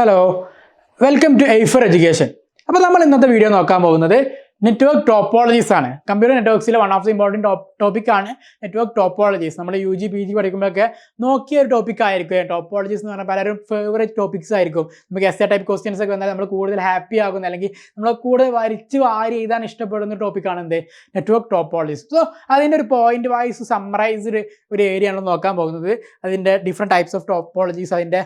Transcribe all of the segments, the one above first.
Hello welcome to Aifer education അപ്പോൾ നമ്മൾ ഇന്നത്തെ വീഡിയോ നോക്കാൻ പോകുന്നത് നെറ്റ്വർക്ക് ടോപ്പോളജീസ് ആണ്. Computer നെറ്റ്വർക്സിലെ one of the important topic ആണ് നെറ്റ്വർക്ക് ടോപ്പോളജീസ് നമ്മൾ യു ജി പി ജി പഠിക്കുമ്പോഴൊക്കെ നോക്കിയ ഒരു ടോപ്പിക് ആയിരിക്കും. ടോപ്പോളജീസ് എന്ന് പറഞ്ഞാൽ പലരും ഫേവറേറ്റ് ടോപ്പിക്സ് ആയിരിക്കും. നമുക്ക് എസ് എ ടൈപ്പ് ക്വസ്റ്റ്യൻസ് ഒക്കെ വന്നാൽ നമ്മൾ കൂടുതൽ ഹാപ്പി ആകുന്ന അല്ലെങ്കിൽ നമ്മൾ കൂടുതൽ വരച്ച് വാരി എഴുതാൻ ഇഷ്ടപ്പെടുന്ന ടോപ്പിക്കാണ് എന്ത്? നെറ്റ്വർക്ക് ടോപ്പോളജീസ് സോ അതിന്റെ ഒരു പോയിന്റ് വൈസ് സമ്മറൈസ്ഡ് ഒരു ഏരിയ ആണ് നോക്കാൻ പോകുന്നത്. അതിന്റെ ഡിഫറെന്റ് ടൈപ്സ് ഓഫ് ടോപ്പോളജീസ് അതിന്റെ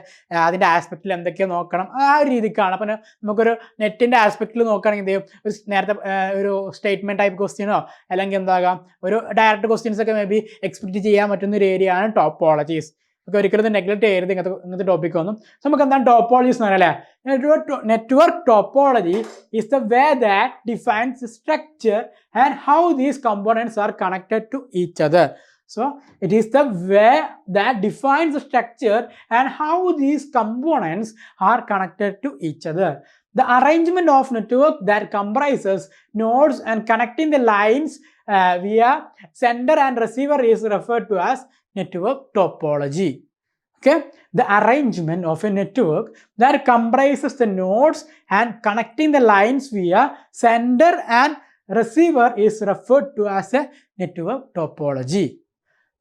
അതിന്റെ ആസ്പെക്റ്റിൽ എന്തൊക്കെ നോക്കണം ആ ഒരു രീതിക്കാണ്. അപ്പം നമുക്കൊരു നെറ്റിന്റെ ആസ്പെക്റ്റിൽ നോക്കുകയാണെങ്കിൽ എന്ത് ചെയ്യും? നേരത്തെ ഒരു സ്റ്റേറ്റ്മെന്റ് ടൈപ്പ് ക്വസ്റ്റ്യനോ അല്ലെങ്കിൽ എന്താകാം ഒരു ഡയറക്റ്റ് ക്വസ്റ്റ്യൻസ് ഒക്കെ മേ ബി എക്സ്പെക്ട് ചെയ്യാൻ പറ്റുന്ന ഒരു ഏരിയ ആണ് ടോപ്പോളജീസ് ഒക്കെ ഒരിക്കലും നെഗ്ലക്ട് ചെയ്യരുത് ഇങ്ങനത്തെ ഇങ്ങനത്തെ ടോപ്പിക് ഒന്നും. നമുക്ക് എന്താണ് ടോപ്പോളജീസ് എന്ന് പറയാം network network topology is the way that defines structure and how these components are connected to each other so it is the way that defines structure and how these components are connected to each other. The arrangement of network that comprises nodes and connecting the lines uh, via sender and receiver is referred to as network topology. Okay, the arrangement of a network that comprises the nodes and connecting the lines via sender and receiver is referred to as a network topology.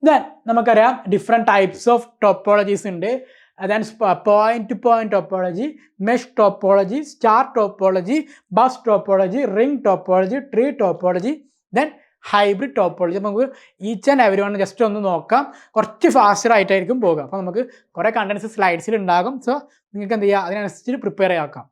Then നമുക്കറിയാം different types of topologies ഉണ്ട് അതാണ് point to point topology mesh topology star topology bus topology ring topology tree topology then hybrid topology നമുക്ക് each and every one just ഒന്ന് നോക്കാം. കുറച്ച് faster ആയിട്ടായിരിക്കും പോകുക അപ്പോൾ നമുക്ക് കുറേ കണ്ടൻസ് സ്ലൈഡ്സിൽ ഉണ്ടാകും. സോ നിങ്ങൾക്ക് എന്ത് ചെയ്യുക അതിനനുസരിച്ച് പ്രിപ്പയർ ആക്കാം.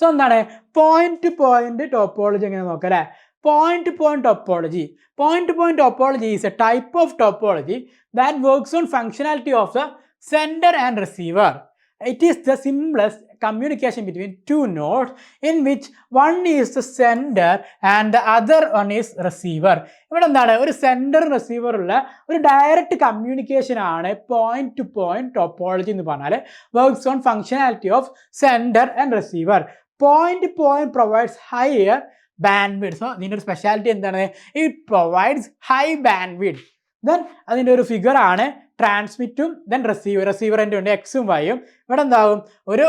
സോ എന്താണ്? പോയിന്റ് ടു പോയിന്റ് ടോപ്പോളജി എങ്ങനെ നോക്കാം അല്ലേ? Point to point topology point to point topology is a type of topology that works on functionality of the sender and receiver it is the simplest communication between two nodes in which one is the sender and the other one is receiver. ഇവിടെ എന്താണ്? ഒരു sender receiver ഉള്ള ഒരു direct communication ആണ് point to point topology എന്ന് പറഞ്ഞാൽ works on functionality of sender and receiver point point provides higher band so ഇതിന്റെ ഒരു സ്പെഷ്യാലിറ്റി എന്താണ്? It provides high bandwidth then അതിന്റെ ഒരു ഫിഗർ ആണ് ട്രാൻസ്മിറ്റും ദെൻ റിസീവർ റിസീവറിന്റെ ഉണ്ട് എക്സും വൈയും ഇവിടെ എന്താവും? ഒരു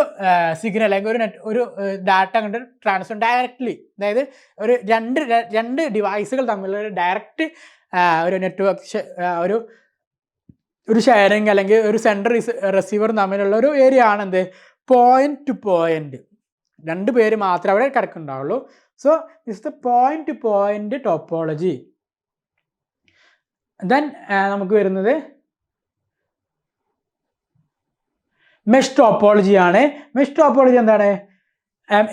സിഗ്നൽ അല്ലെങ്കിൽ ഒരു നെറ്റ് ഒരു ഡാറ്റ കണ്ട് ട്രാൻസ്ഫർ ഡയറക്റ്റ്ലി അതായത് ഒരു രണ്ട് രണ്ട് ഡിവൈസുകൾ തമ്മിലുള്ള ഒരു ഡയറക്റ്റ് ഒരു നെറ്റ്വർക്ക് ഒരു ഒരു ഷെയറിങ് അല്ലെങ്കിൽ ഒരു സെൻട്രൽ റിസീവറും തമ്മിലുള്ള ഒരു ഏരിയ ആണ് എന്ത്? പോയിന്റ് ടു പോയിന്റ് രണ്ട് പേര് മാത്രമേ അവിടെ കിടക്കുന്നുണ്ടാവുള്ളൂ. So is the point to point topology then നമുക്ക് വരുന്നത് മെഷ് ടോപ്പോളജി ആണ് മെഷ് ടോപ്പോളജി എന്താണ്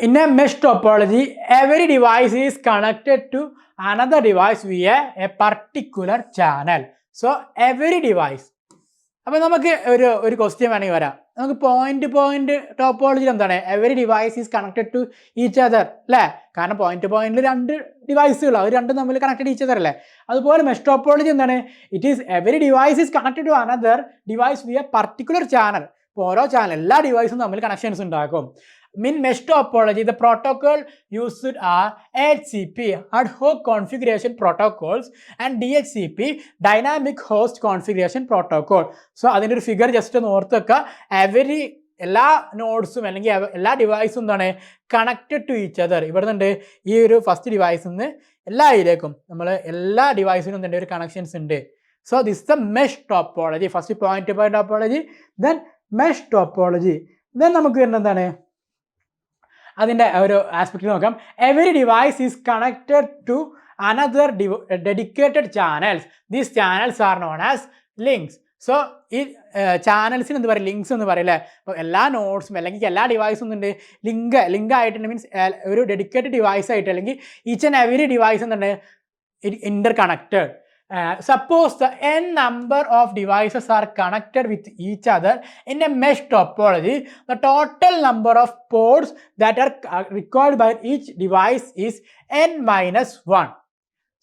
in a mesh topology every device is connected to another device via a particular channel so every device അപ്പോൾ നമുക്ക് ഒരു ഒരു ക്വസ്റ്റ്യൻ വേണമെങ്കിൽ വരാം. നമുക്ക് പോയിന്റ് പോയിന്റ് ടോപ്പോളജി എന്താണ്? Every device is connected to each other അല്ലേ? കാരണം പോയിന്റ് പോയിന്റിൽ രണ്ട് ഡിവൈസുകൾ അവർ രണ്ടും തമ്മിൽ കണക്റ്റഡ് ഈച്ച് അതർ അല്ലേ? അതുപോലെ മെഷ് ടോപ്പോളജി എന്താണ്? It is every device is connected to another device via a particular channel ഓരോ ചാനൽ എല്ലാ ഡിവൈസും തമ്മിൽ കണക്ഷൻസ് ഉണ്ടാക്കും. In mesh topology the protocol used are H C P ad hoc configuration protocols and D H C P dynamic host configuration protocol so അതിന്റെ ഒരു figure just ഒന്ന് ഓർത്ത് വെക്കുക എവരി എല്ലാ നോഡ്സും അല്ലെങ്കിൽ എല്ലാ ഡിവൈസും എന്താണ്? കണക്റ്റഡ് ടു ഈച്ച് അതർ ഇവിടെ ഈ ഒരു ഫസ്റ്റ് ഡിവൈസിൽ നിന്ന് എല്ലാ ഇതിലേക്കും നമ്മൾ എല്ലാ ഡിവൈസിനും തന്നെ ഒരു കണക്ഷൻസ് ഉണ്ട്. So this the mesh topology first point to point topology then mesh topology. Then നമുക്ക് വരുന്നത് എന്താണ്? അതിന്റെ ഒരു ആസ്പെക്ട് നോക്കാം. Every device is connected to another dedicated channels these channels are known as links so ഈ ചാനൽസിന് എന്ത് പറയും? ലിങ്ക്സ് എന്ന് പറയില്ലേ അപ്പോൾ എല്ലാ നോട്ട്സും അല്ലെങ്കിൽ എല്ലാ ഡിവൈസും ഉണ്ട്? ലിങ്ക് ലിങ്ക് ആയിട്ടുണ്ട്. മീൻസ് ഒരു ഡെഡിക്കേറ്റഡ് ഡിവൈസ് ആയിട്ട് അല്ലെങ്കിൽ ഈച്ച് ആൻഡ് എവറി ഡിവൈസ് എന്താണ്? Interconnected suppose the n number of devices are connected with each other in a mesh topology the total number of ports that are uh, required by each device is n minus 1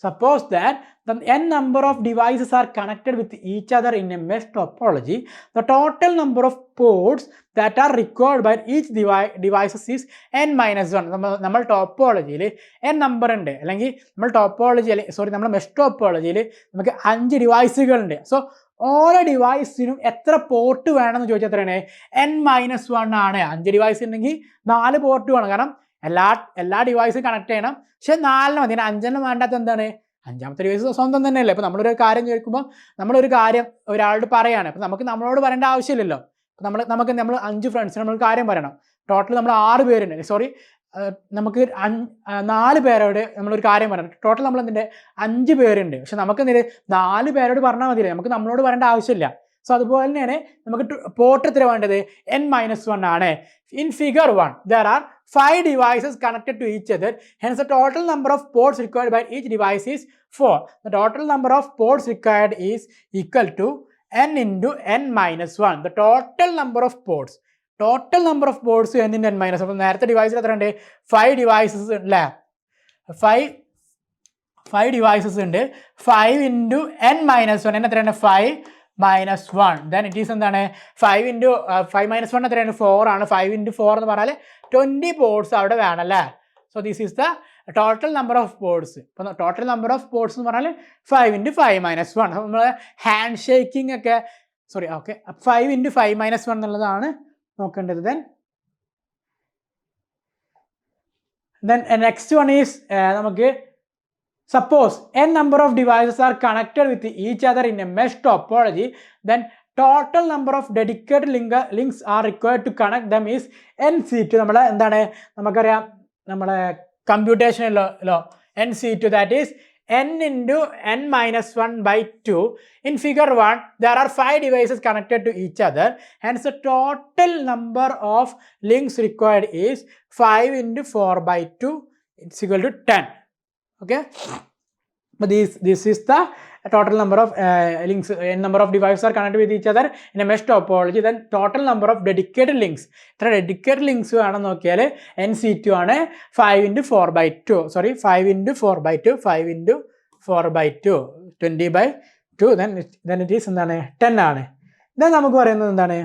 suppose that the n number of devices are connected with each other in a mesh topology the total number of ports that are required by each devi- devices is n minus 1 നമ്മൾ നമ്മൾ ടോപ്പോളജിയിൽ N number ഉണ്ട് അല്ലെങ്കിൽ നമ്മൾ topology sorry നമ്മൾ mesh ടോപ്പോളജിയിൽ നമുക്ക് അഞ്ച് ഡിവൈസുകൾ ഉണ്ട് സോ ഓരോ ഡിവൈസിനും എത്ര പോർട്ട് വേണമെന്ന് ചോദിച്ചാൽ എത്രയാണ് എൻ മൈനസ് വൺ ആണ് അഞ്ച് ഡിവൈസ് ഉണ്ടെങ്കിൽ നാല് പോർട്ട് വേണം കാരണം എല്ലാ എല്ലാ ഡിവൈസും കണക്ട് ചെയ്യണം. പക്ഷെ നാലിന് മതി. അഞ്ചെണ്ണം വേണ്ടാത്ത എന്താണ്? അഞ്ചാമത്തെ ഡിവൈസ് സ്വന്തം തന്നെയല്ലേ. അപ്പോൾ നമ്മളൊരു കാര്യം ചോദിക്കുമ്പോൾ നമ്മളൊരു കാര്യം ഒരാളോട് പറയാണ്. അപ്പോൾ നമുക്ക് നമ്മളോട് പറയേണ്ട ആവശ്യമില്ലല്ലോ. നമ്മൾ നമുക്ക് നമ്മൾ അഞ്ച് ഫ്രണ്ട്സിന് നമ്മൾ കാര്യം പറയണം. ടോട്ടൽ നമ്മൾ ആറ് പേരുണ്ട്. സോറി നമുക്ക് നാല് പേരോട് നമ്മളൊരു കാര്യം പറയണം. ടോട്ടൽ നമ്മൾ എന്തിന്റെ അഞ്ച് പേരുണ്ട്. പക്ഷെ നമുക്ക് എന്തിന്? നാല് പേരോട് പറഞ്ഞാൽ മതിയല്ലേ. നമുക്ക് നമ്മളോട് പറയേണ്ട ആവശ്യമില്ല. സോ അതുപോലെ തന്നെയാണ് നമുക്ക് പോർട്ട് എത്ര വേണ്ടത്? എൻ മൈനസ് വൺ ആണ്. In figure one there are five devices connected to each other hence the total number of ports required by each device is four the total number of ports required is equal to N into N minus one the total number of ports total number of ports N in N minus അപ്പോൾ നേരത്തെ ഡിവൈസിൽ എത്ര ഉണ്ട് five devices അല്ലേ five five devices ഉണ്ട് five into N minus one N എത്രയാണ്? Five minus one then it is എന്താണ്? Five into five minus one എത്രയാണ്? ഫോർ ആണ്. ഫൈവ് ഇന്റു ഫോർ എന്ന് പറഞ്ഞാൽ ട്വന്റി ബോർഡ്സ് അവിടെ വേണമല്ലേ so this is the total number of boards ഇപ്പം total number of boards എന്ന് പറഞ്ഞാൽ five into five minus one നമ്മൾ ഹാൻഡ് ഷേക്കിംഗ് ഒക്കെ sorry okay five into five minus one എന്നുള്ളതാണ് നോക്കേണ്ടത്. Then then next one is നമുക്ക് suppose n number of devices are connected with each other in a mesh topology then total number of dedicated link links are required to connect them is n C two നമ്മളെ എന്താണ് നമുക്കറിയാം നമ്മളെ കമ്പ്യൂട്ടേഷനിലോ n C two that is n into n minus 1 by 2. In figure 1, there are 5 devices connected to each other. Hence, the total number of links required is 5 into 4 by 2. It's equal to 10. Okay. But this, this is the total number of uh, links, n number of devices are connected with each other in a mesh topology. Then total number of dedicated links. ഇത്ര dedicated links വേണമെന്ന് നോക്കിയാൽ N C two ആണ് five into four by two sorry five into four by two five into four by two twenty by two then then it is എന്താണ്? Ten ആണ്. Then നമുക്ക് പറയുന്നത് എന്താണ്?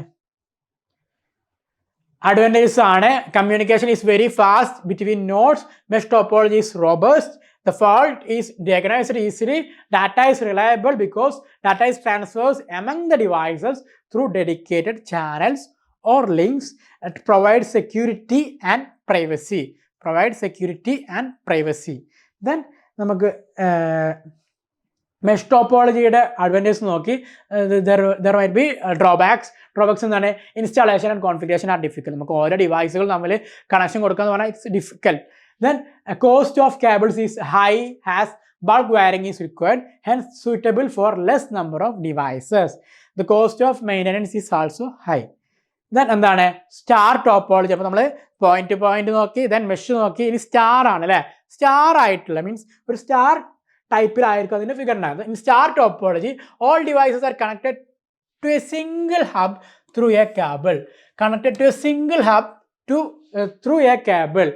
Advantages ആണ്. Communication is very fast between nodes mesh topology is robust The fault is diagnosed easily. Data is reliable because data is transfers among the devices through dedicated channels or links that provide security and privacy. Provide security and privacy. Then നമുക്ക് mesh ടോപ്പോളജിയുടെ advantage നോക്കി there might be drawbacks drawbacks എന്താണ് installation and configuration are difficult നമുക്ക് ഓരോ ഡിവൈസുകൾ തമ്മിൽ connection കൊടുക്കുക എന്ന് പറഞ്ഞാൽ it's difficult then a cost of cables is high as bulk wiring is required hence suitable for less number of devices. The cost of maintenance is also high. Then എന്താണ്? Star topology അപ്പോൾ നമ്മൾ point point നോക്കി then mesh നോക്കി ഇനി star ആണ് അല്ലേ? Star ആയിട്ടുള്ള means ഒരു സ്റ്റാർ ടൈപ്പിലായിരിക്കും അതിന്റെ ഫിഗർ ഉണ്ടാകുന്നത് in star topology all devices are connected to a single hub through a cable connected to a single hub to through a cable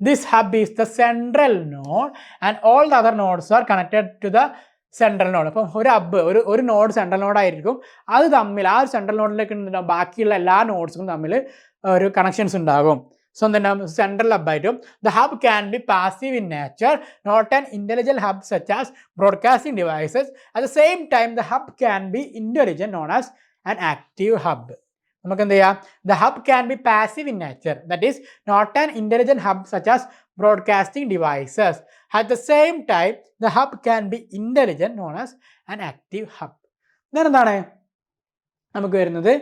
this hub is the central node and all the other nodes are connected to the central node അപ്പം ഒരു hub ഒരു ഒരു node central നോഡായിരിക്കും അത് തമ്മിൽ ആ ഒരു central നോഡിലേക്ക് ഉണ്ടാവും ബാക്കിയുള്ള എല്ലാ നോഡ്സും തമ്മിൽ ഒരു കണക്ഷൻസ് ഉണ്ടാകും. സോ എന്തുണ്ടാവും central ഹബ്ബായിട്ടും the hub can be passive in nature not an intelligent hub such as broadcasting devices at the same time the hub can be intelligent known as an active hub നമുക്ക് എന്ത് ചെയ്യാം the hub can be passive in nature that is not an intelligent hub such as broadcasting devices at the same time the hub can be intelligent known as an active hub then എന്താണ്? നമുക്ക് വരുന്നത്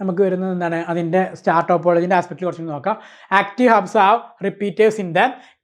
നമുക്ക് വരുന്നത് എന്താണ്? അതിന്റെ star ടോപ്പോളജിന്റെ ആസ്പെക്റ്റിൽ കുറച്ച് നോക്കാം. Active hubs have repeaters in the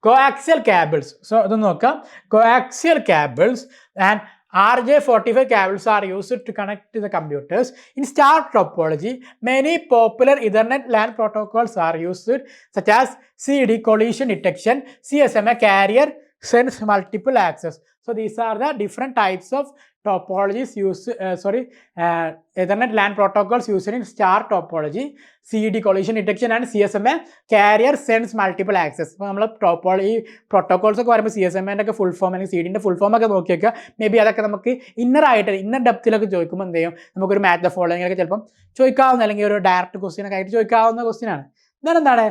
coaxial cables so ഇതൊന്ന് നോക്കാം. Coaxial cables and RJ45 cables are used to connect to the computers. In star topology, many popular Ethernet LAN protocols are used, such as CD collision detection, CSMA carrier sends multiple access. So these are the different types of topologies used, uh, sorry, uh, Ethernet LAN protocols used in star topology, CD collision detection and CSMA carrier sends multiple access. അപ്പോൾ നമ്മൾ topology ഈ protocols ഒക്കെ പറയുമ്പോൾ C S M എന്റെ ഒക്കെ full form അല്ലെങ്കിൽ C ഡിന്റെ full form ഒക്കെ നോക്കി വെക്കുക. മേ ബി അതൊക്കെ നമുക്ക് ഇന്നർ ആയിട്ട് ഇന്നർ ഡെപ്തിലൊക്കെ ചോദിക്കുമ്പോൾ എന്ത് ചെയ്യും? നമുക്കൊരു മാച്ച് ദ ഫോളോയിങ് ഒക്കെ ചിലപ്പം ചോദിക്കാവുന്ന അല്ലെങ്കിൽ ഒരു ഡയറക്റ്റ് ക്വസ്റ്റ്യൻ ഒക്കെ ആയിട്ട് ചോദിക്കാവുന്ന ക്വസ്റ്റ്യൻ ആണ്. എന്താണ് എന്താണ്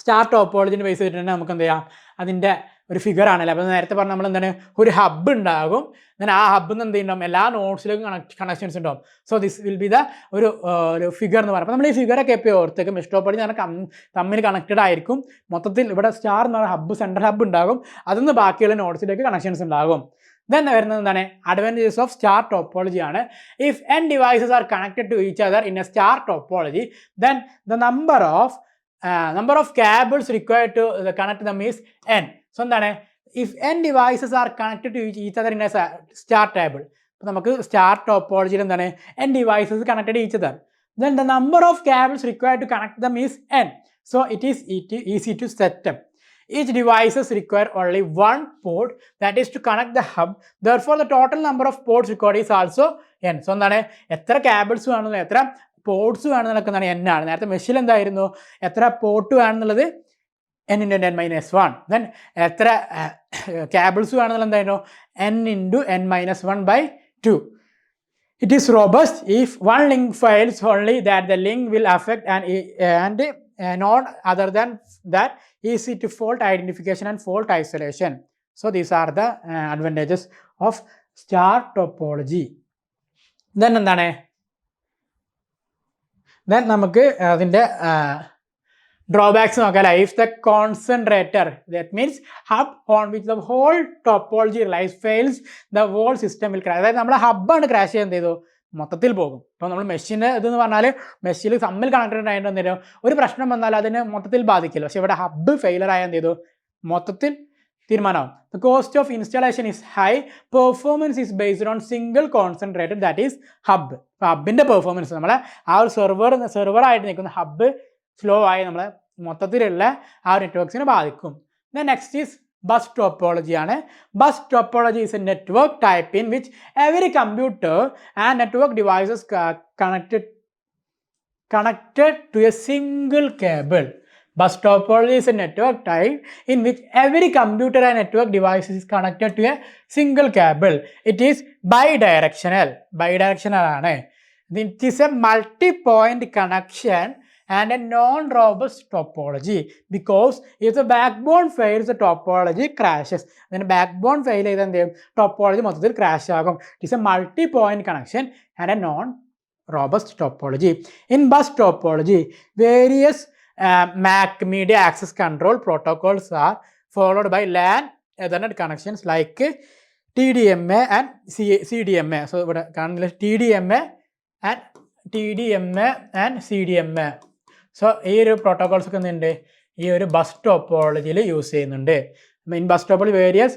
സ്റ്റാർ ടോപ്പോളജിന്റെ ബേസ് ചെയ്തിട്ട് തന്നെ നമുക്ക് എന്ത് ചെയ്യാം? അതിന്റെ ഒരു ഫിഗർ ആണല്ലോ? അപ്പോൾ നേരത്തെ പറഞ്ഞ നമ്മൾ എന്താണ്? ഒരു ഹബ്ബ് ഉണ്ടാകും. ദെൻ ആ ഹബ്ബിൽ നിന്ന് എന്ത് ഉണ്ടാവും എല്ലാ നോട്ട്സിലേക്കും കണക്ട് കണക്ഷൻസ് ഉണ്ടാവും. So this will be the ഒരു ഒരു ഫിഗർ എന്ന് പറയുമ്പോൾ നമ്മൾ ഈ ഫിഗറൊക്കെ എപ്പോൾ ഓർത്തേക്കും? ഇഷ്ടപ്പെടി ഞാൻ തമ്മിൽ കണക്റ്റഡ് ആയിരിക്കും. മൊത്തത്തിൽ ഇവിടെ സ്റ്റാർ എന്ന് പറയുന്ന ഹബ്ബ് സെൻട്രൽ ഹബ്ബ് ഉണ്ടാകും. അതിൽ ബാക്കിയുള്ള നോട്ട്സിലേക്ക് കണക്ഷൻസ് ഉണ്ടാകും. ദെൻ വരുന്നത് എന്താണ്? അഡ്വാന്റേജസ് ഓഫ് സ്റ്റാർ ടോപ്പോളജി ആണ്. If n devices are connected to each other in a star topology then the number of number of required to uh, connect them is n so എന്താണ് if n devices are connected to each other in a star table അപ്പോൾ നമുക്ക് star ടോപ്പോളജിയിൽ എന്താണ് n devices connected each other then the number of cables required to connect them is n so it is e- easy to set each devices require only one port that is to connect the hub therefore the total number of ports required is also n so എന്താണ് എത്ര cables വേണമെന്ന് എത്ര ports വേണം നടക്കുന്നതാണ് n ആണ് നേരത്തെ machine എന്തായിരുന്നു? എത്ര port വേണമെന്നുള്ളത് n into n minus one then എത്ര കേബിൾസ് വേണമെന്നുള്ള എന്തായിരുന്നു? N into n minus one by two it is robust if one link fails only that the link will affect and and none other than that easy to fault identification and fault isolation so these are the advantages of star topology then എന്താണ്? Then നമുക്ക് അതിന്റെ drawbacks നോക്കാം. If the concentrator that means hub on which the whole topology life fails the whole system will crash അതായത് നമ്മളെ ഹബ്ബാണ് crash ചെയ്യാൻ ചെയ്തു മൊത്തത്തിൽ പോകും. ഇപ്പോൾ നമ്മൾ മെഷീന്റെ ഇതെന്ന് പറഞ്ഞാൽ മെഷീനിൽ തമ്മിൽ കണക്റ്റഡ് ആയിട്ട് എന്തെങ്കിലും ഒരു പ്രശ്നം വന്നാൽ അതിനെ മൊത്തത്തിൽ ബാധിക്കില്ല. പക്ഷേ ഇവിടെ ഹബ്ബ് ഫെയിലർ ആയ എന്ത് ചെയ്തു? മൊത്തത്തിൽ തീരുമാനമാവും. The cost of installation is high performance is based on single concentrated that is hub അപ്പോൾ ഹബിന്റെ പെർഫോമൻസ് നമ്മളെ ആ ഒരു സെർവർ സെർവറായിട്ട് നിൽക്കുന്ന ഹബ്ബ് സ്ലോ ആയി നമ്മളെ മൊത്തത്തിലുള്ള ആ ഒരു നെറ്റ്വർക്സിനെ ബാധിക്കും. The next is bus topology ആണ്. Bus topology is a network type in which every computer and network devices connected connected to a single cable bus topology is a network type in which every computer and network devices is connected to a single cable it is bidirectional bidirectional ആണ്. It is a multi point connection and a non robust topology because if the back bone fail the topology crashes അതിന് backbone fail ചെയ്ത് എന്ത് ചെയ്യും topology മൊത്തത്തിൽ crash ആകും. It is a multi point connection and a non robust topology in bus topology various MAC media access control protocols are followed by LAN Ethernet connections like T D M A and C C D M A so ഇവിടെ കാണുന്നില്ല? T D M A TDMA and TDMA and CDMA. So ഈ ഒരു protocols ഒക്കെ എന്തുണ്ട് ഈ ഒരു bus ടോപ്പോളജിയിൽ use ചെയ്യുന്നുണ്ട് in bus topology various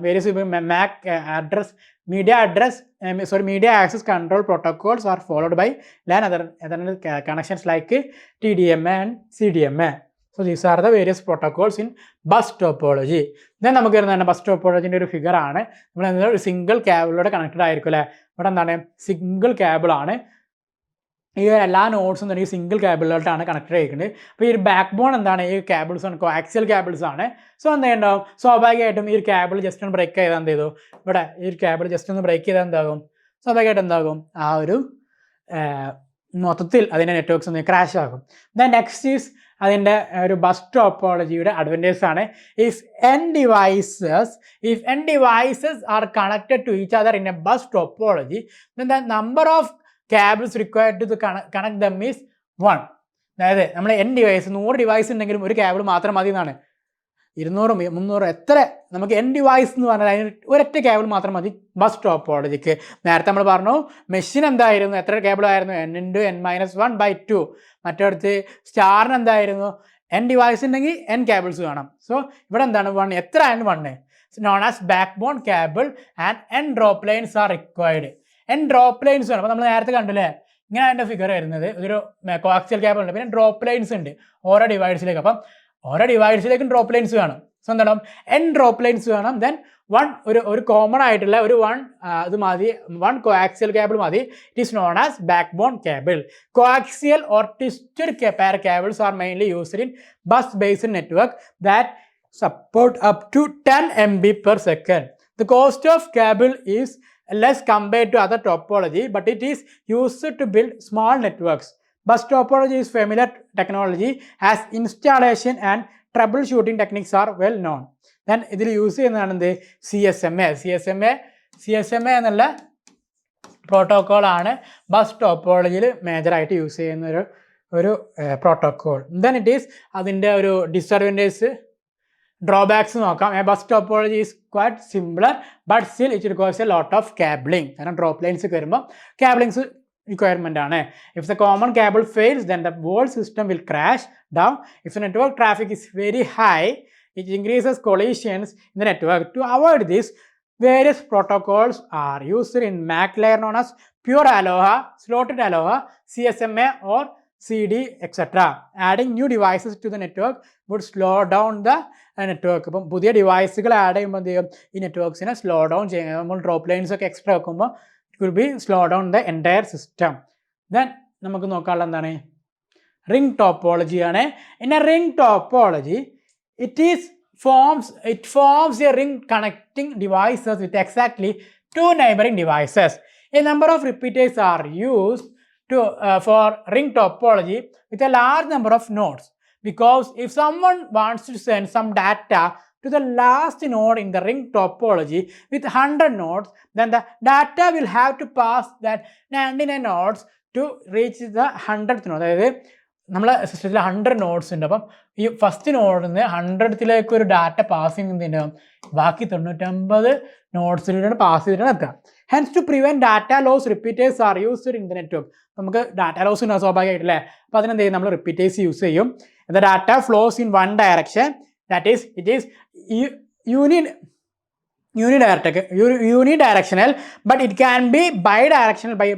various MAC address media address um, sorry media access control protocols are followed by LAN other other ca- connections like TDMA and CDMA. So these are the various protocols in bus topology. Then നമുക്ക് വരുന്നതാണ് bus ടോപ്പോളജിന്റെ ഒരു figure ആണ് നമ്മൾ ഒരു single കേബിളിലൂടെ connected ആയിരിക്കും അല്ലേ ഇവിടെ എന്താണ്? സിംഗിൾ കേബിൾ ആണ്. ഈ എല്ലാ നോട്ട്സും തന്നെ ഈ സിംഗിൾ കേബിളിലോട്ടാണ് കണക്ട് ചെയ്തിരിക്കുന്നത് അപ്പോൾ ഈ ഒരു ബാക്ക് ബോൺ എന്താണ്? ഈ കേബിൾസ് ആണ് കോആക്സിയൽ കേബിൾസ് ആണ്. സോ എന്ത് ഉണ്ടാവും സ്വാഭാവികമായിട്ടും ഈ ഒരു കേബിൾ ജസ്റ്റ് ഒന്ന് ബ്രേക്ക് ചെയ്താൽ എന്ത് ചെയ്തു? ഇവിടെ ഈ ഒരു കേബിൾ ജസ്റ്റ് ഒന്ന് ബ്രേക്ക് ചെയ്താൽ എന്താകും? സ്വാഭാവികമായിട്ട് എന്താകും? ആ ഒരു മൊത്തത്തിൽ അതിന്റെ നെറ്റ്വർക്ക്സ് ഒന്ന് ക്രാഷ് ആകും. ദ നെക്സ്റ്റ് ഈസ് അതിന്റെ ഒരു ബസ് ടോപ്പോളജിയുടെ അഡ്വന്റേജ് ആണ്. If n devices if n devices are connected to each other in a bus topology the number of cables required to connect them connect one അതായത് നമ്മൾ N device നൂറ് device ഉണ്ടെങ്കിലും ഒരു cable മാത്രം മതി എന്നാണ്. ഇരുന്നൂറും മുന്നൂറും എത്ര നമുക്ക് എൻ ഡിവൈസ് എന്ന് പറഞ്ഞാൽ അതിന് ഒരൊറ്റ കേബിൾ മാത്രം മതി ബസ് ടോപ്പോളജിക്ക് നേരത്തെ നമ്മൾ പറഞ്ഞു മെഷീൻ എന്തായിരുന്നു? എത്ര കേബിൾ ആയിരുന്നു? N into n minus one by two മറ്റടുത്ത് സ്റ്റാറിന് എന്തായിരുന്നു? എൻ ഡിവൈസ് ഉണ്ടെങ്കിൽ എൻ കേബിൾസ് വേണം. സോ ഇവിടെ എന്താണ് വൺ എത്ര and one known as backbone cable and n drop lines are required n drop lines വേണം അപ്പോൾ നമ്മൾ നേരത്തെ കണ്ടില്ലേ? ഇങ്ങനെ അതിന്റെ ഫിഗർ വരുന്നത്. ഇതൊരു കോക്സിയൽ കേബിൾ ഉണ്ട് പിന്നെ ഡ്രോപ്പ് ലൈൻസ് ഉണ്ട് ഓരോ ഡിവൈഡ്സിലേക്ക് അപ്പം ഓരോ ഡിവൈഡ്സിലേക്കും ഡ്രോപ്പ് ലൈൻസ് വേണം. സോ എന്താണ് എൻ ഡ്രോപ്പ് ലൈൻസ് വേണം ദെൻ വൺ ഒരു ഒരു കോമൺ ആയിട്ടുള്ള ഒരു വൺ ഇത് മതി വൺ കോആക്സിയൽ കേബിൾ മതി it is known as backbone cable coaxial or twisted pair cables are mainly used in bus based network that support up to 10 MB per second. The cost of cable is less compared to other topology, but it is used to build small networks. Bus topology is familiar technology as installation and shooting techniques are well known then ഇതിൽ use ചെയ്യുന്നതാണ് എന്ത്? C S M A C S M A C S M A എന്നുള്ള പ്രോട്ടോക്കോളാണ് bus ടോപ്പോളജിയിൽ മേജറായിട്ട് use ചെയ്യുന്ന ഒരു ഒരു പ്രോട്ടോക്കോൾ ദെൻ ഇറ്റ് ഈസ് അതിന്റെ ഒരു ഡിസഡ്വാന്റേജ് ഡ്രോബാക്സ് നോക്കാം. Bus topology is quite simpler but still it requires a lot of cabling കാരണം ഡ്രോപ്പ് ലൈൻസ് വരുമ്പോൾ കാബിളിങ്സ് റിക്വയർമെന്റ് ആണ്. If the common cable fails then the whole system will crash down if the network traffic is very high it increases collisions in the network to avoid this various protocols are used in MAC layer known as pure Aloha, slotted Aloha, CSMA or CD, etc. Adding new devices to the network would slow down the network ഇപ്പം പുതിയ ഡിവൈസുകൾ add ചെയ്യുമ്പോൾ എന്ത് ചെയ്യും? ഈ നെറ്റ്വർക്ക്സിനെ slow down ചെയ്യും നമ്മൾ drop lines ഒക്കെ extra വെക്കുമ്പോൾ it will be slow down the entire system then നമുക്ക് നോക്കാനുള്ള എന്താണ് റിംഗ് ടോപ്പോളജി ആണ് in a ring topology it is forms it forms a ring connecting devices with exactly two neighboring devices a number of repeaters are used to uh, for ring topology with a large number of nodes because if someone wants to send some data to the last node in the ring topology with 100 nodes then the data will have to pass that 99 nodes to reach the 100th node. അതായത് നമ്മളെ സിസ്റ്റത്തിൽ hundred notes ഉണ്ട്. അപ്പം ഈ first നോഡിൽ നിന്ന് ഹൺഡ്രഡത്തിലേക്ക് ഒരു data pass ചെയ്യുന്നതിന്റെ ബാക്കി തൊണ്ണൂറ്റമ്പത് നോട്ട്സിലൂടെ പാസ് ചെയ്തിട്ടാണ് എത്തുക hence to prevent data loss repeaters are used in the network നമുക്ക് ഡാറ്റ ലോസ് ഉണ്ടാകും സ്വാഭാവികമായിട്ടല്ലേ അപ്പോൾ അതിനെന്ത് ചെയ്യും? നമ്മൾ റിപ്പീറ്റേഴ്സ് യൂസ് ചെയ്യും. The data flows in one direction that is it is unidirectional but it can be bidirectional by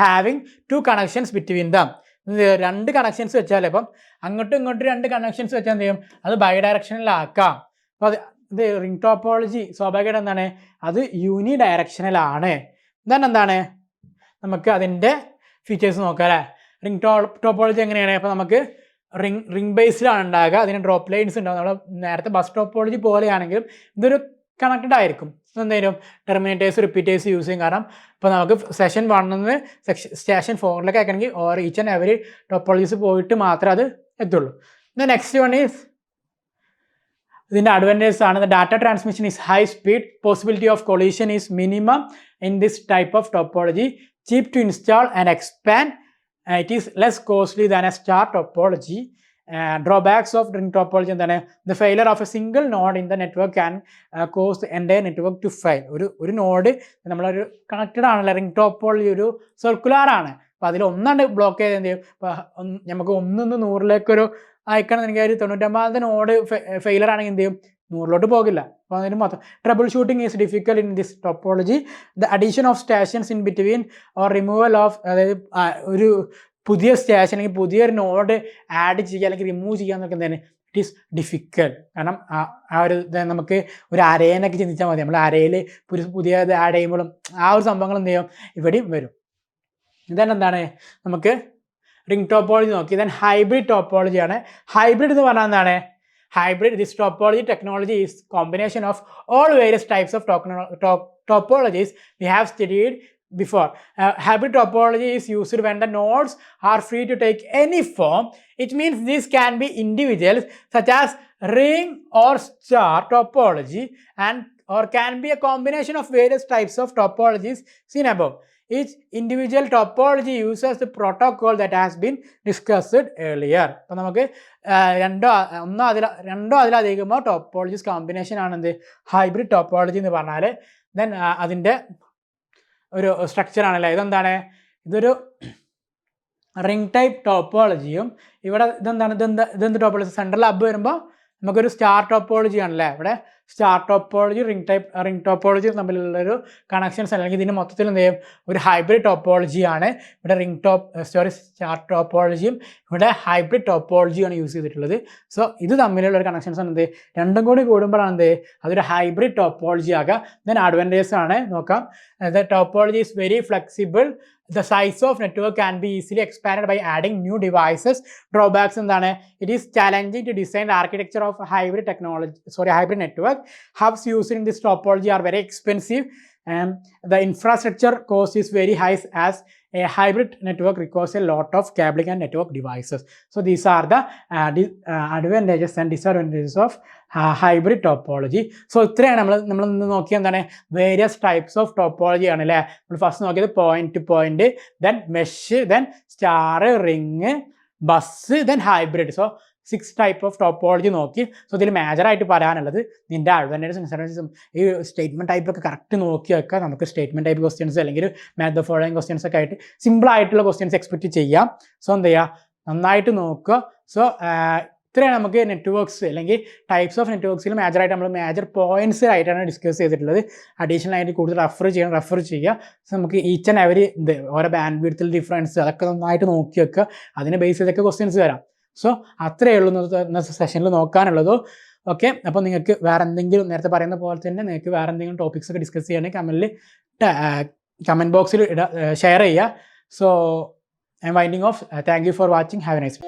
having two connections between them രണ്ട് connections വെച്ചാൽ ഇപ്പം അങ്ങോട്ടും ഇങ്ങോട്ടും രണ്ട് കണക്ഷൻസ് വെച്ചാൽ എന്ത് ചെയ്യും? അത് ബൈ ഡയറക്ഷനിലാക്കാം അപ്പോൾ അത് ഇത് റിംഗ് ടോപ്പോളജി സ്വാഭാവികമായിട്ട് എന്താണ്? അത് യൂണി ഡയറക്ഷനിലാണ് ദെൻ എന്താണ്? നമുക്ക് അതിന്റെ ഫീച്ചേഴ്സ് നോക്കാം അല്ലേ? റിംഗ് ടോ ടോപ്പോളജി എങ്ങനെയാണ്? അപ്പോൾ നമുക്ക് റിംഗ് റിംഗ് ബേസിലാണ് ഉണ്ടാകുക അതിന് ഡ്രോപ്പ് ലൈൻസ് ഉണ്ടാകും നമ്മൾ നേരത്തെ ബസ് ടോപ്പോളജി പോലെയാണെങ്കിലും ഇതൊരു കണക്റ്റഡ് ആയിരിക്കും. എന്തെങ്കിലും ടെർമിനേറ്റേഴ്സ് റിപ്പീറ്റേഴ്സ് യൂസ് ചെയ്യും. കാരണം ഇപ്പോൾ നമുക്ക് സെഷൻ വണ്ണിൽ നിന്ന് സെക്ഷൻ സ്റ്റേഷൻ ഫോറിലേക്ക് ആക്കണമെങ്കിൽ or each and every topologies പോയിട്ട് മാത്രമേ അത് എത്തുള്ളൂ. ദ നെക്സ്റ്റ് വൺ ഈസ് ഇതിന്റെ അഡ്വാന്റേജ് ആണ്. Data transmission is high speed possibility of collision is minimum in this type of topology cheap to install and expand it is less costly than a star topology drawbacks of ring topology എന്താണ്? The failure of a single node in the network can cause entire network to fail ഒരു ഒരു node നമ്മളൊരു connected ആണല്ലോ. Ring topology ഒരു circular ആണ്. അപ്പോൾ അതിൽ ഒന്നാണ്ട് block ചെയ്ത് എന്ത് ചെയ്യും? ഇപ്പോൾ നമുക്ക് ഒന്നിന്ന് നൂറിലേക്കൊരു അയക്കണം അയക്കണമെന്നുണ്ടെങ്കിൽ ഒരു തൊണ്ണൂറ്റൊമ്പതാമത്തെ നോഡ് ഫെയിലർ ആണെങ്കിൽ എന്ത് ചെയ്യും? നൂറിലോട്ട് പോകില്ല. അപ്പോൾ അതിന് മൊത്തം troubleshooting is difficult in this topology the addition of stations in between or removal of അതായത് ഒരു പുതിയ സ്റ്റേഷൻ അല്ലെങ്കിൽ പുതിയൊരു നോഡ് ആഡ് ചെയ്യുക അല്ലെങ്കിൽ റിമൂവ് ചെയ്യുക എന്നൊക്കെ എന്താണ്? ഇറ്റ് ഈസ് ഡിഫിക്കൽട്ട് കാരണം ആ ഒരു നമുക്ക് ഒരു അരേനൊക്കെ ചിന്തിച്ചാൽ മതി. നമ്മൾ അരയിൽ പുതിയ ഇത് ആഡ് ചെയ്യുമ്പോഴും ആ ഒരു സംഭവങ്ങൾ എന്ത് ചെയ്യും? ഇവിടെയും വരും. ഇതന്നെ എന്താണ്? നമുക്ക് റിംഗ് ടോപ്പോളജി നോക്കി. ദെൻ ഹൈബ്രിഡ് ടോപ്പോളജിയാണ് ഹൈബ്രിഡ് എന്ന് പറഞ്ഞാൽ എന്താണ്? Hybrid, this topology technology is combination of all various types of top topologies we have studied before. Uh, hybrid topology is used when the nodes are free to take any form. It means this can be individuals such as ring or star topology and or can be a combination of various types of topologies seen above. Each individual topology uses the protocol that has been discussed earlier. അപ്പോൾ നമുക്ക് രണ്ടോ ഒന്നോ അതിൽ രണ്ടോ അതിലധികമോ topologies combination ആണ് എന്ത്? Hybrid topology എന്ന് പറഞ്ഞാൽ ദെൻ അതിന്റെ ഒരു സ്ട്രക്ചറാണല്ലേ ഇതെന്താണ്? ഇതൊരു റിംഗ് ടൈപ്പ് ടോപ്പോളജിയും ഇവിടെ ഇതെന്താണ്? ഇതെന്താ ഇതെന്ത് ടോപ്പോളജി സെൻട്രൽ ഹബ് വരുമ്പോൾ നമുക്കൊരു സ്റ്റാർ ടോപ്പോളജി ആണല്ലേ? ഇവിടെ star topology ring type ring topology തമ്മിലുള്ളൊരു connections അല്ലെങ്കിൽ ഇതിന് മൊത്തത്തിൽ എന്ത് ചെയ്യും? ഒരു ഹൈബ്രിഡ് ടോപ്പോളജിയാണ് ഇവിടെ റിംഗ് ടോപ്പ് സോറി സ്റ്റാർ ടോപ്പോളജിയും ഇവിടെ ഹൈബ്രിഡ് ടോപ്പോളജിയാണ് യൂസ് ചെയ്തിട്ടുള്ളത്. സോ ഇത് തമ്മിലുള്ള ഒരു കണക്ഷൻസ് ആണ് എന്ത് രണ്ടും കൂടി കൂടുമ്പോഴാണ് എന്ത് അതൊരു ഹൈബ്രിഡ് ടോപ്പോളജി ആകാം. ദെൻ അഡ്വാന്റേജ് ആണ്. നോക്കാം. The topology is very flexible the size of network can be easily expanded by adding new devices drawbacks എന്താണ് it is challenging to design the architecture of a hybrid technology sorry hybrid network hubs used in this topology are very expensive and the infrastructure cost is very high as a hybrid network requires a lot of cabling and network devices so these are the advantages and disadvantages of hybrid topology so ഇത്രയാണ് നമ്മൾ നമ്മൾ ഇന്ന് നോക്കിയത് എന്താണ് various types of topology ആണ് അല്ലേ നമ്മൾ first നോക്കിയത് point to point then mesh then star ring bus then hybrid so six type of topology നോക്കി. സോ ഇതിൽ മേജറായിട്ട് പറയാനുള്ളത് നിന്റെ അഡ്വാന്റേജസും ഡിസഡ്വാന്റേജസും ഈ സ്റ്റേറ്റ്മെന്റ് ടൈപ്പ് ഒക്കെ കറക്റ്റ് നോക്കി വെക്കാം നമുക്ക് സ്റ്റേറ്റ്മെന്റ് ടൈപ്പ് ക്വസ്റ്റ്യൻസ് അല്ലെങ്കിൽ മാത്ത് ഫോളോയിങ് ക്വസ്റ്റ്യൻസ് ഒക്കെ ആയിട്ട് സിമ്പിൾ ആയിട്ടുള്ള ക്വസ്റ്റ്യൻസ് എക്സ്പെക്ട് ചെയ്യാം. സോ എന്താ ചെയ്യുക നന്നായിട്ട് നോക്കുക. സോ ഇത്രയാണ് നമുക്ക് നെറ്റ്വർക്ക്സ് അല്ലെങ്കിൽ ടൈപ്സ് ഓഫ് നെറ്റ്വർക്ക്സിൽ മേജറായിട്ട് നമ്മൾ മേജർ പോയിന്റ്സ് ആയിട്ടാണ് ഡിസ്കസ് ചെയ്തിട്ടുള്ളത്. അഡീഷണൽ ആയിട്ട് കൂടുതൽ റെഫർ ചെയ്യണം റെഫർ ചെയ്യുക. സോ നമുക്ക് ഈച്ച് ആൻഡ് എവരി ഇത് ഓരോ ബാൻഡ് വീട്ടിൽ ഡിഫറൻസ് അതൊക്കെ നന്നായിട്ട് നോക്കി വെക്കുക. അതിനെ ബേസ് ചെയ്തൊക്കെ ക്വസ്റ്റ്യൻസ് വരാം. സോ അത്രയേ ഉള്ളൂ ഇന്നത്തെ സെഷനിൽ നോക്കാനുള്ളത്. ഓക്കെ അപ്പോൾ നിങ്ങൾക്ക് വേറെ എന്തെങ്കിലും നേരത്തെ പറയുന്ന പോലെ തന്നെ നിങ്ങൾക്ക് വേറെ എന്തെങ്കിലും ടോപ്പിക്സ് ഒക്കെ ഡിസ്കസ് ചെയ്യണമെങ്കിൽ കമന്റിൽ കമന്റ് ബോക്സിൽ ഇട ഷെയർ ചെയ്യുക. So I am winding off thank you for watching have a nice